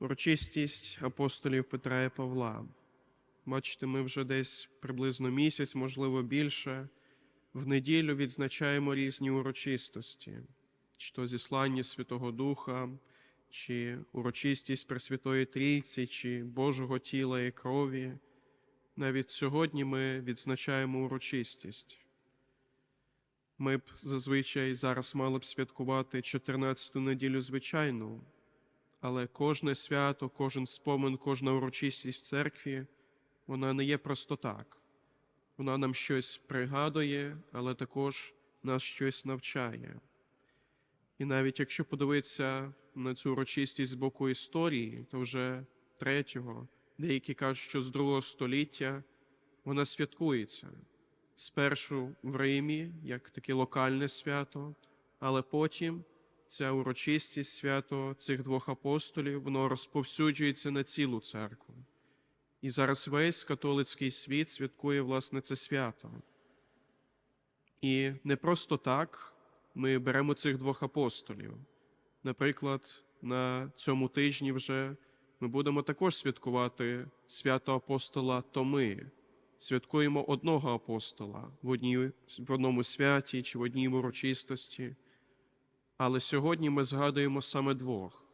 урочистість апостолів Петра і Павла. Бачите, ми вже десь приблизно місяць, можливо, більше. В неділю відзначаємо різні урочистості, чи то зіслання Святого Духа, чи урочистість Пресвятої Трійці, чи Божого тіла і крові. Навіть сьогодні ми відзначаємо урочистість. Ми б зазвичай зараз мали б святкувати 14-ту неділю звичайну, але кожне свято, кожен спомин, кожна урочистість в церкві, вона не є просто так. Вона нам щось пригадує, але також нас щось навчає. І навіть якщо подивитися на цю урочистість з боку історії, то вже третього, деякі кажуть, що з другого століття вона святкується. Спершу в Римі, як таке локальне свято, але потім ця урочистість свято цих двох апостолів, воно розповсюджується на цілу церкву. І зараз весь католицький світ святкує власне це свято. І не просто так ми беремо цих двох апостолів. Наприклад, на цьому тижні вже ми будемо також святкувати свято апостола Томи. Святкуємо одного апостола в, одній, в одному святі чи в одній урочистості. Але сьогодні ми згадуємо саме двох.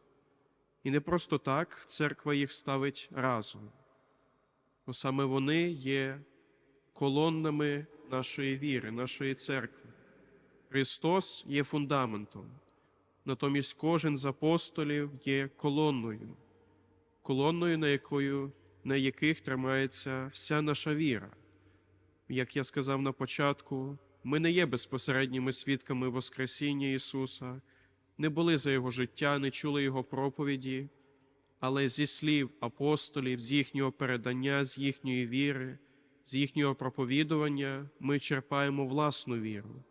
І не просто так церква їх ставить разом бо саме вони є колоннами нашої віри, нашої церкви. Христос є фундаментом, натомість кожен з апостолів є колонною, колонною, на, якою, на яких тримається вся наша віра. Як я сказав на початку, ми не є безпосередніми свідками Воскресіння Ісуса, не були за Його життя, не чули Його проповіді, але зі слів апостолів, з їхнього передання, з їхньої віри, з їхнього проповідування ми черпаємо власну віру.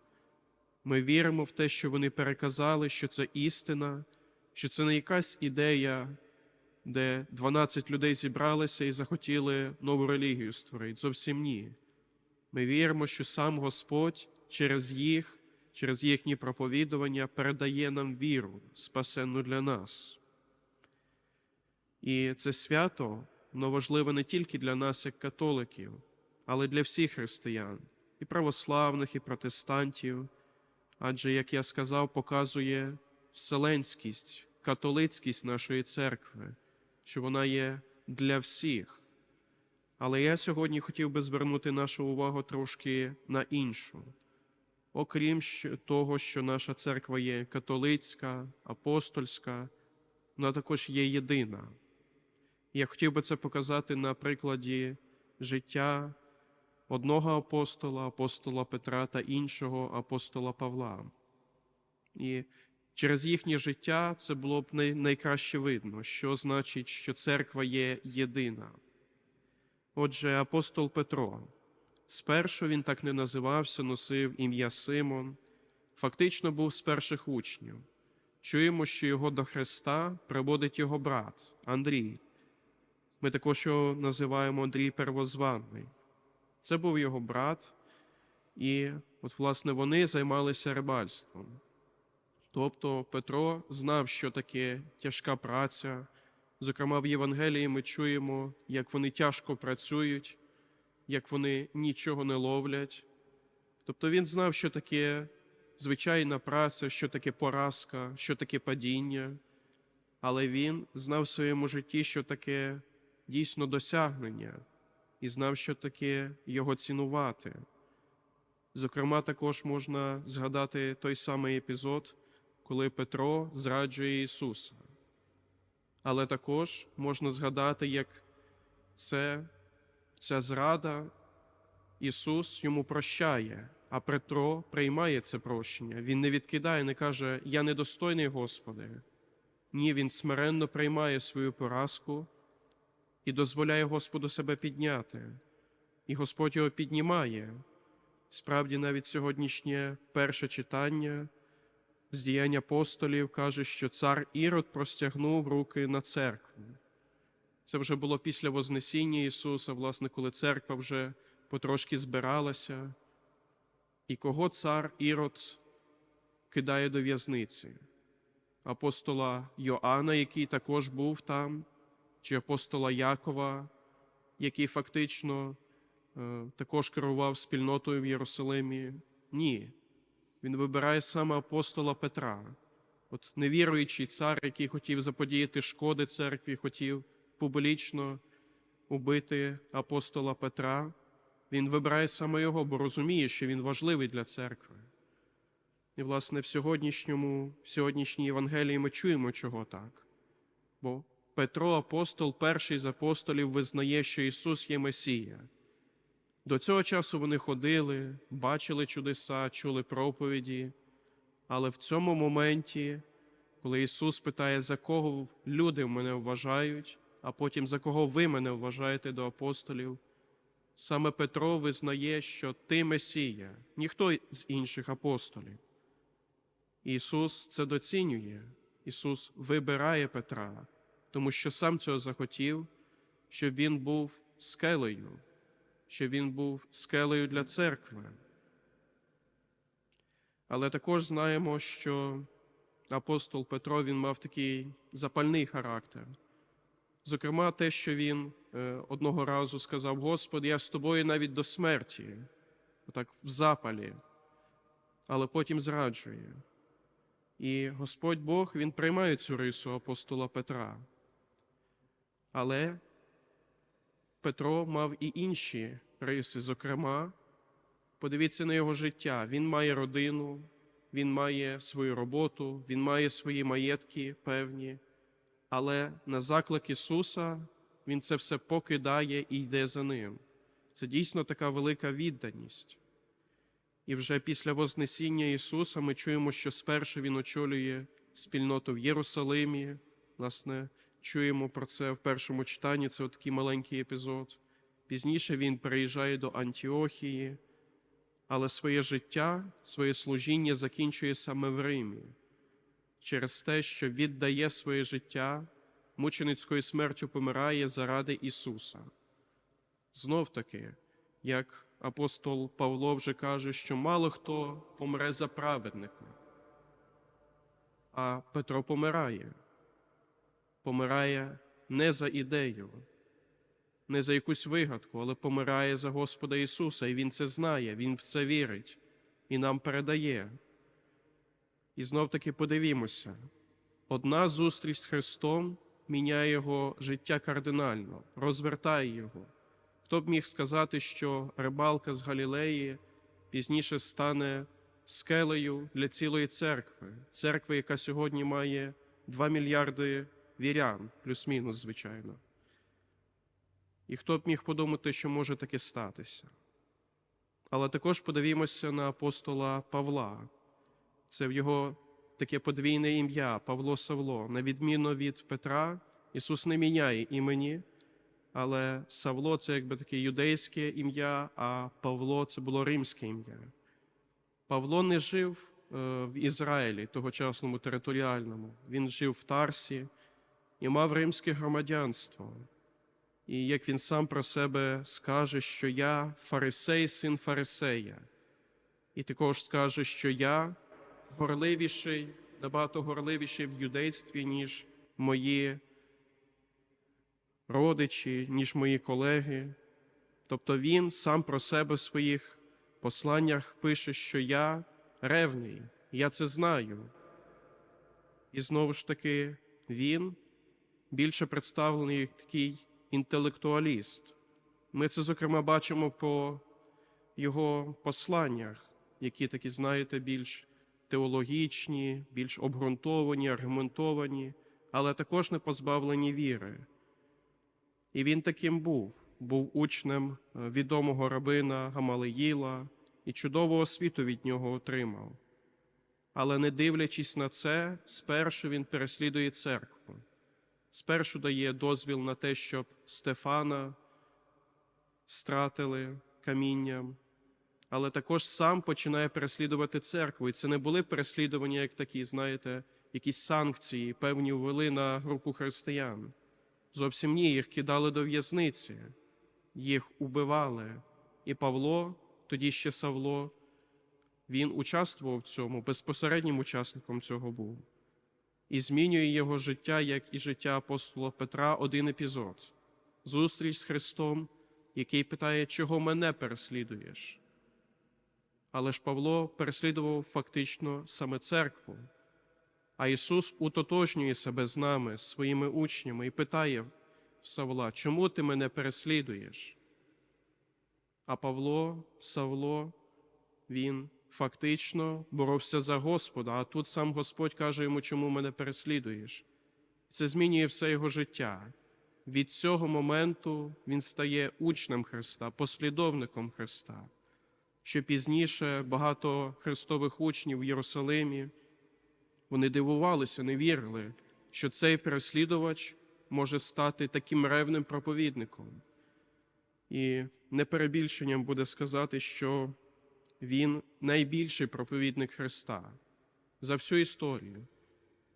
Ми віримо в те, що вони переказали, що це істина, що це не якась ідея, де 12 людей зібралися і захотіли нову релігію створити. Зовсім ні. Ми віримо, що сам Господь через їх, через їхні проповідування передає нам віру, спасенну для нас. І це свято воно важливе не тільки для нас, як католиків, але для всіх християн, і православних, і протестантів. Адже, як я сказав, показує вселенськість, католицькість нашої церкви, що вона є для всіх. Але я сьогодні хотів би звернути нашу увагу трошки на іншу. Окрім того, що наша церква є католицька, апостольська, вона також є єдина. Я хотів би це показати на прикладі життя одного апостола, апостола Петра та іншого апостола Павла. І через їхнє життя це було б най- найкраще видно, що значить, що церква є єдина. Отже, апостол Петро. Спершу він так не називався, носив ім'я Симон, фактично був з перших учнів. Чуємо, що його до Христа приводить його брат Андрій. Ми також його називаємо Андрій Первозваний. Це був його брат, і от, власне, вони займалися рибальством. Тобто Петро знав, що таке тяжка праця. Зокрема, в Євангелії ми чуємо, як вони тяжко працюють, як вони нічого не ловлять. Тобто він знав, що таке звичайна праця, що таке поразка, що таке падіння, але він знав в своєму житті, що таке дійсно досягнення, і знав, що таке його цінувати. Зокрема, також можна згадати той самий епізод, коли Петро зраджує Ісуса. Але також можна згадати, як це, ця зрада Ісус йому прощає, а Петро приймає це прощення. Він не відкидає, не каже Я недостойний Господи. Ні, він смиренно приймає свою поразку і дозволяє Господу себе підняти. І Господь його піднімає. Справді, навіть сьогоднішнє перше читання з діянь апостолів каже, що цар Ірод простягнув руки на церкву. Це вже було після Вознесіння Ісуса, власне, коли церква вже потрошки збиралася. І кого цар Ірод кидає до в'язниці? апостола Йоанна, який також був там, чи апостола Якова, який фактично е, також керував спільнотою в Єрусалимі. Ні. Він вибирає саме апостола Петра, от невіруючий цар, який хотів заподіяти шкоди церкві, хотів публічно убити апостола Петра. Він вибирає саме його, бо розуміє, що він важливий для церкви. І, власне, в сьогоднішньому, в сьогоднішній Євангелії ми чуємо, чого так. Бо Петро, апостол, перший з апостолів, визнає, що Ісус є Месія. До цього часу вони ходили, бачили чудеса, чули проповіді, але в цьому моменті, коли Ісус питає, за кого люди мене вважають, а потім за кого ви мене вважаєте до апостолів, саме Петро визнає, що ти Месія, ніхто з інших апостолів. Ісус це доцінює. Ісус вибирає Петра, тому що сам цього захотів, щоб він був скелею, щоб він був скелею для церкви. Але також знаємо, що апостол Петро він мав такий запальний характер. Зокрема, те, що він е, одного разу сказав: Господи, я з тобою навіть до смерті, отак в запалі, але потім зраджує. І Господь Бог Він приймає цю рису апостола Петра. Але Петро мав і інші риси. Зокрема, подивіться на його життя. Він має родину, він має свою роботу, він має свої маєтки певні, але на заклик Ісуса Він це все покидає і йде за ним. Це дійсно така велика відданість. І вже після Вознесіння Ісуса ми чуємо, що спершу Він очолює спільноту в Єрусалимі. Власне, чуємо про це в першому читанні, це такий маленький епізод. Пізніше Він переїжджає до Антіохії, але своє життя, своє служіння закінчує саме в Римі через те, що віддає своє життя, мученицькою смертю помирає заради Ісуса. Знов таки, як апостол Павло вже каже, що мало хто помре за праведника, а Петро помирає, помирає не за ідею, не за якусь вигадку, але помирає за Господа Ісуса, і Він це знає, Він в це вірить і нам передає. І знов таки подивімося: одна зустріч з Христом міняє його життя кардинально, розвертає його. Хто б міг сказати, що рибалка з Галілеї пізніше стане скелею для цілої церкви, церкви, яка сьогодні має 2 мільярди вірян, плюс-мінус, звичайно. І хто б міг подумати, що може таке статися? Але також подивімося на апостола Павла. Це в його таке подвійне ім'я Павло Савло. На відміну від Петра, Ісус не міняє імені, але Савло це якби таке юдейське ім'я, а Павло це було римське ім'я. Павло не жив е, в Ізраїлі, тогочасному територіальному. Він жив в Тарсі і мав римське громадянство. І як він сам про себе скаже, що я фарисей, син фарисея, і також скаже, що я горливіший, набагато горливіший в юдействі, ніж мої родичі, ніж мої колеги. Тобто він сам про себе в своїх посланнях пише, що я ревний, я це знаю. І знову ж таки, він більше представлений як такий інтелектуаліст. Ми це, зокрема, бачимо по його посланнях, які такі, знаєте, більш теологічні, більш обґрунтовані, аргументовані, але також не позбавлені віри. І він таким був, був учнем е, відомого рабина Гамалеїла і чудову освіту від нього отримав. Але не дивлячись на це, спершу він переслідує церкву, спершу дає дозвіл на те, щоб Стефана стратили камінням, але також сам починає переслідувати церкву. І це не були переслідування, як такі, знаєте, якісь санкції, певні ввели на групу християн. Зовсім ні, їх кидали до в'язниці, їх убивали. І Павло, тоді ще Савло, він участвував в цьому, безпосереднім учасником цього був. І змінює його життя, як і життя апостола Петра, один епізод зустріч з Христом, який питає, чого мене переслідуєш. Але ж Павло переслідував фактично саме церкву, а Ісус утотожнює себе з нами, своїми учнями, і питає Савла, чому ти мене переслідуєш? А Павло, Савло, він фактично боровся за Господа, а тут сам Господь каже йому, чому мене переслідуєш. Це змінює все його життя. Від цього моменту він стає учнем Христа, послідовником Христа. Що пізніше багато христових учнів в Єрусалимі вони дивувалися, не вірили, що цей переслідувач може стати таким ревним проповідником. І неперебільшенням буде сказати, що він найбільший проповідник Христа за всю історію.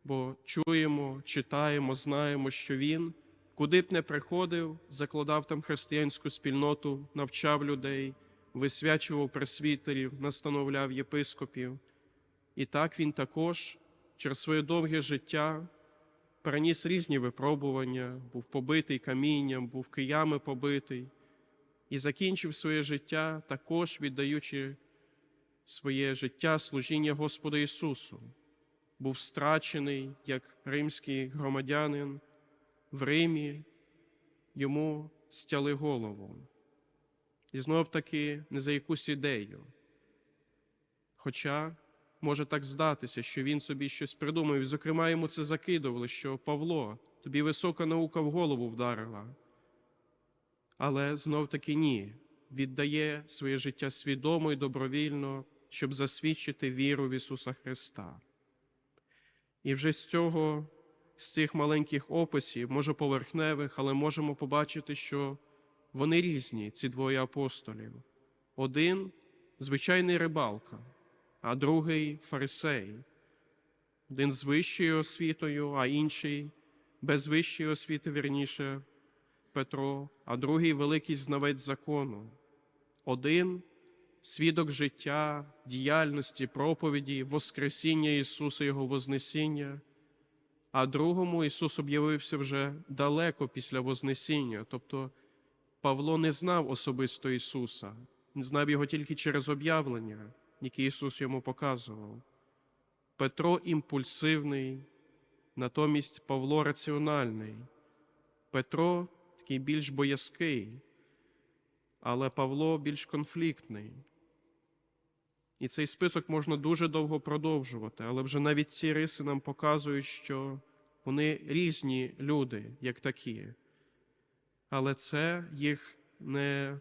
Бо чуємо, читаємо, знаємо, що він, куди б не приходив, закладав там християнську спільноту, навчав людей, висвячував пресвітерів, настановляв єпископів. І так він також через своє довге життя переніс різні випробування, був побитий камінням, був киями побитий, і закінчив своє життя, також віддаючи своє життя служіння Господу Ісусу. Був страчений як римський громадянин в Римі, йому стяли голову. І знов таки не за якусь ідею. Хоча може так здатися, що він собі щось придумав, і, зокрема, йому це закидували, що Павло, тобі висока наука в голову вдарила. Але знов таки ні, віддає своє життя свідомо і добровільно, щоб засвідчити віру в Ісуса Христа. І вже з цього, з цих маленьких описів, може поверхневих, але можемо побачити, що вони різні, ці двоє апостолів. Один звичайний рибалка, а другий фарисей. Один з вищою освітою, а інший без вищої освіти, вірніше, Петро, а другий великий знавець закону. Один свідок життя, діяльності, проповіді, Воскресіння Ісуса, Його Вознесіння, а другому Ісус об'явився вже далеко після Вознесіння. Тобто Павло не знав особисто Ісуса, знав його тільки через об'явлення, яке Ісус йому показував. Петро імпульсивний, натомість Павло раціональний. Петро такий більш боязкий, але Павло більш конфліктний. І цей список можна дуже довго продовжувати, але вже навіть ці риси нам показують, що вони різні люди, як такі. Але це їх не,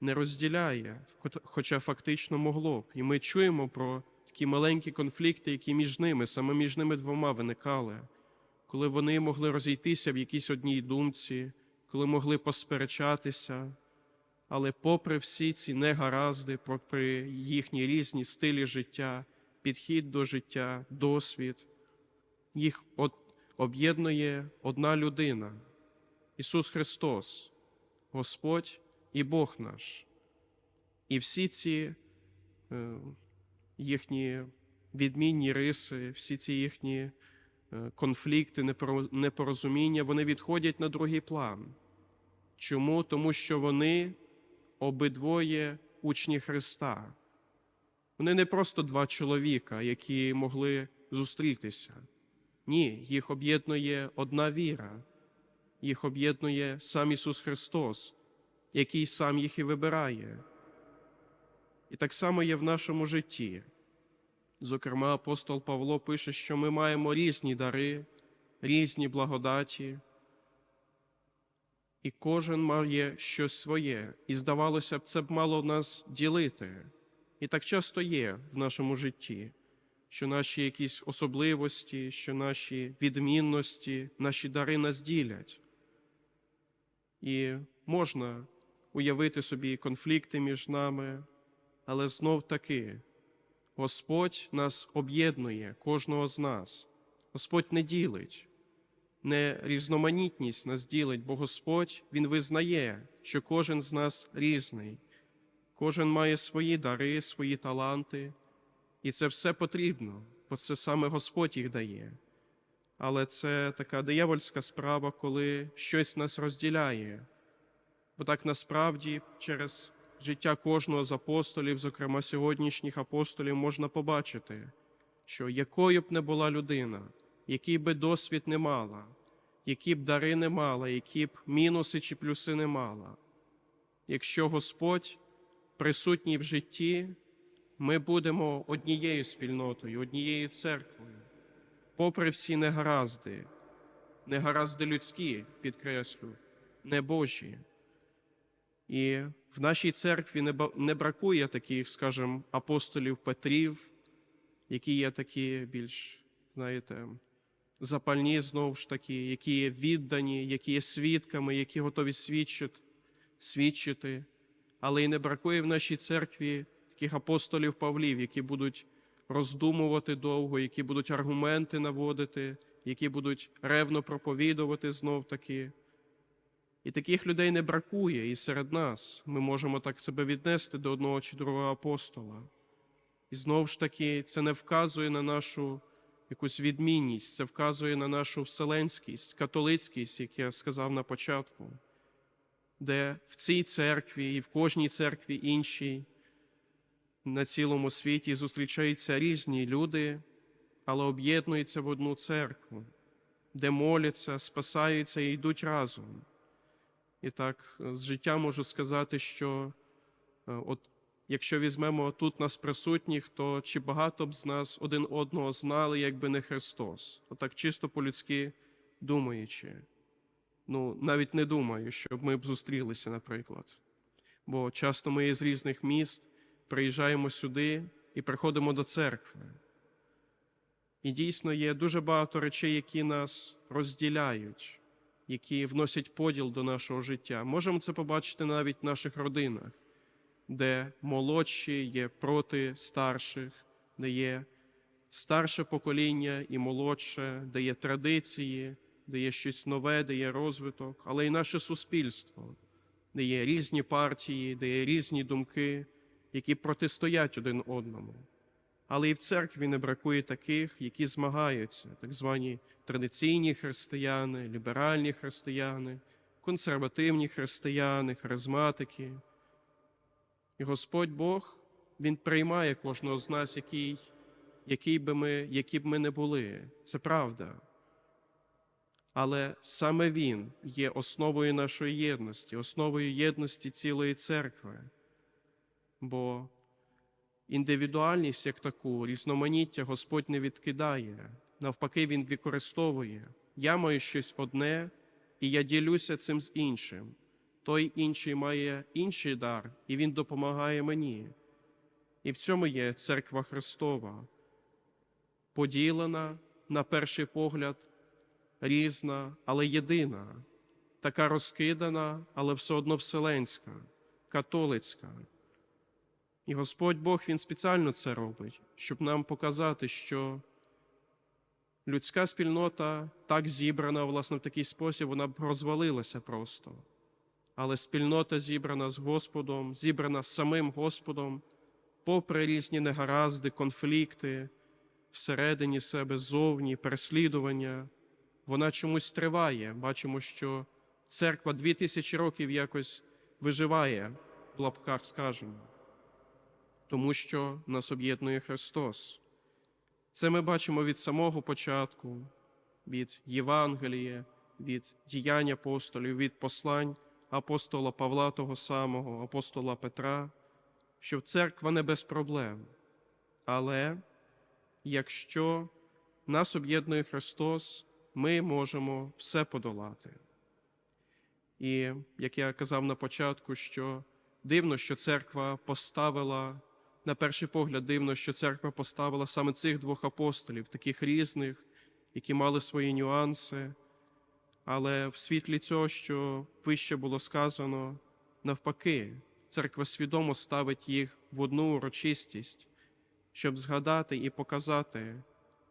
не розділяє, хоча фактично могло б. І ми чуємо про такі маленькі конфлікти, які між ними, саме між ними двома виникали, коли вони могли розійтися в якійсь одній думці, коли могли посперечатися. Але попри всі ці негаразди, попри їхні різні стилі життя, підхід до життя, досвід, їх об'єднує одна людина Ісус Христос, Господь і Бог наш. І всі ці е, їхні відмінні риси, всі ці їхні е, конфлікти, непорозуміння, вони відходять на другий план. Чому? Тому що вони обидвоє учні Христа. Вони не просто два чоловіка, які могли зустрітися. Ні, їх об'єднує одна віра, їх об'єднує сам Ісус Христос, який сам їх і вибирає. І так само є в нашому житті. Зокрема, апостол Павло пише, що ми маємо різні дари, різні благодаті і кожен має щось своє, і здавалося б, це б мало нас ділити. І так часто є в нашому житті, що наші якісь особливості, що наші відмінності, наші дари нас ділять. І можна уявити собі конфлікти між нами, але знов таки Господь нас об'єднує, кожного з нас. Господь не ділить не різноманітність нас ділить, бо Господь Він визнає, що кожен з нас різний, кожен має свої дари, свої таланти, і це все потрібно, бо це саме Господь їх дає. але це така диявольська справа, коли щось нас розділяє. Бо так насправді через життя кожного з апостолів, зокрема сьогоднішніх апостолів, можна побачити, що якою б не була людина, який би досвід не мала, які б дари не мала, які б мінуси чи плюси не мала, якщо Господь присутній в житті, ми будемо однією спільнотою, однією церквою, попри всі негаразди, негаразди людські, підкреслю, не Божі. І в нашій церкві не бракує таких, скажімо, апостолів Петрів, які є такі більш, знаєте, запальні знову ж таки, які є віддані, які є свідками, які готові свідчити, свідчити. Але й не бракує в нашій церкві таких апостолів Павлів, які будуть роздумувати довго, які будуть аргументи наводити, які будуть ревно проповідувати знов таки. І таких людей не бракує і серед нас. Ми можемо так себе віднести до одного чи другого апостола. І знову ж таки, це не вказує на нашу якусь відмінність, це вказує на нашу вселенськість, католицькість, як я сказав на початку, де в цій церкві і в кожній церкві іншій на цілому світі зустрічаються різні люди, але об'єднуються в одну церкву, де моляться, спасаються і йдуть разом. І так, з життя можу сказати, що е, от якщо візьмемо тут нас присутніх, то чи багато б з нас один одного знали, якби не Христос? Отак чисто по-людськи думаючи. Ну, навіть не думаю, щоб ми б зустрілися, наприклад. Бо часто ми є з різних міст, приїжджаємо сюди і приходимо до церкви. І дійсно є дуже багато речей, які нас розділяють які вносять поділ до нашого життя. Можемо це побачити навіть в наших родинах, де молодші є проти старших, де є старше покоління і молодше, де є традиції, де є щось нове, де є розвиток, але й наше суспільство, де є різні партії, де є різні думки, які протистоять один одному. Але і в церкві не бракує таких, які змагаються, так звані традиційні християни, ліберальні християни, консервативні християни, харизматики. І Господь Бог, Він приймає кожного з нас, який, який би ми, які б ми не були. Це правда. Але саме Він є основою нашої єдності, основою єдності цілої церкви. Бо індивідуальність як таку, різноманіття Господь не відкидає, навпаки, Він використовує. Я маю щось одне, і я ділюся цим з іншим. Той інший має інший дар, і він допомагає мені. І в цьому є церква Христова, поділена, на перший погляд, різна, але єдина, така розкидана, але все одно вселенська, католицька. І Господь Бог Він спеціально це робить, щоб нам показати, що людська спільнота так зібрана, власне, в такий спосіб, вона б розвалилася просто. Але спільнота зібрана з Господом, зібрана з самим Господом, попри різні негаразди, конфлікти всередині себе, зовні, переслідування, вона чомусь триває. Бачимо, що церква дві тисячі років якось виживає в лапках, скажемо тому що нас об'єднує Христос. Це ми бачимо від самого початку, від Євангелія, від діянь апостолів, від послань апостола Павла того самого, апостола Петра, що церква не без проблем. Але якщо нас об'єднує Христос, ми можемо все подолати. І як я казав на початку, що дивно, що церква поставила на перший погляд дивно, що церква поставила саме цих двох апостолів, таких різних, які мали свої нюанси. Але в світлі цього, що вище було сказано, навпаки, церква свідомо ставить їх в одну урочистість, щоб згадати і показати,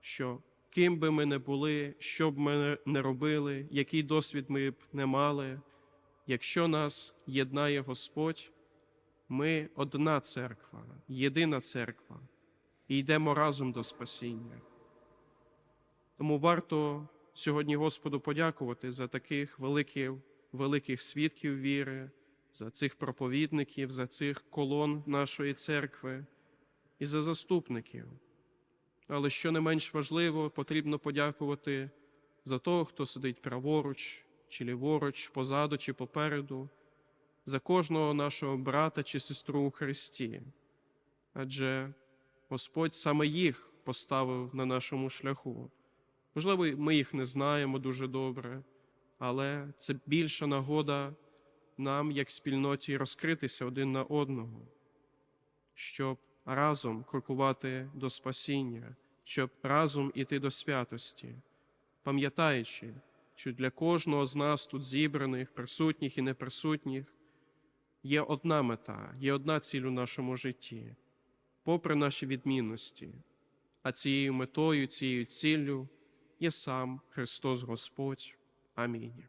що ким би ми не були, що б ми не робили, який досвід ми б не мали, якщо нас єднає Господь. Ми одна церква, єдина церква, і йдемо разом до спасіння. Тому варто сьогодні Господу подякувати за таких великих, великих свідків віри, за цих проповідників, за цих колон нашої церкви і за заступників. Але що не менш важливо, потрібно подякувати за того, хто сидить праворуч чи ліворуч, позаду чи попереду, за кожного нашого брата чи сестру у Христі. Адже Господь саме їх поставив на нашому шляху. Можливо, ми їх не знаємо дуже добре, але це більша нагода нам, як спільноті, розкритися один на одного, щоб разом крокувати до спасіння, щоб разом іти до святості, пам'ятаючи, що для кожного з нас тут зібраних, присутніх і неприсутніх, є одна мета, є одна ціль у нашому житті, попри наші відмінності, а цією метою, цією ціллю є сам Христос Господь. Амінь.